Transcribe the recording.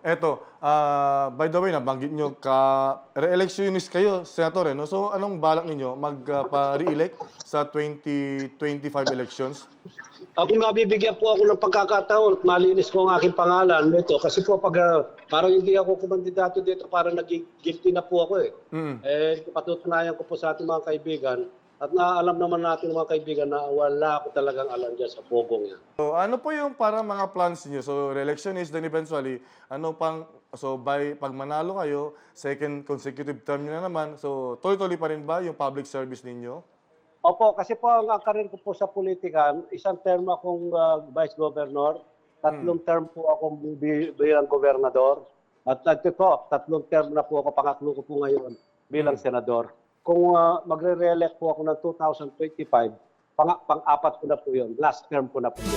Eto, ah, by the way, nabanggit nyo, ka, re-electionist kayo, Senator, eh, no? So, anong balak ninyo? Magpa-re-elect sa 2025 elections? Ako mabibigyan po ako ng pagkakataon at malinis ko ang aking pangalan nito kasi po pag ah, parang hindi ako kumandidato dito parang naging guilty na po ako eh. Mm. Eh patutunayan ko po sa ating mga kaibigan at naalam naman natin mga kaibigan na wala ako talagang alam dyan sa pogong yan. So, ano po yung para mga plans niyo? So, re-election is then eventually, ano pang, so by, pag manalo kayo, second consecutive term niyo na naman, so tuloy-tuloy pa rin ba yung public service ninyo? Opo, kasi po ang ang karir ko po sa politika, isang term akong ah, vice governor, tatlong term po akong bi- bilang gobernador, at ito, tatlong term na po ako, pangatlo ko po ngayon bilang senador. Kung ah, magre-re-elect po ako ng 2025, pang- pang-apat ko na po yun, last term ko na po yun.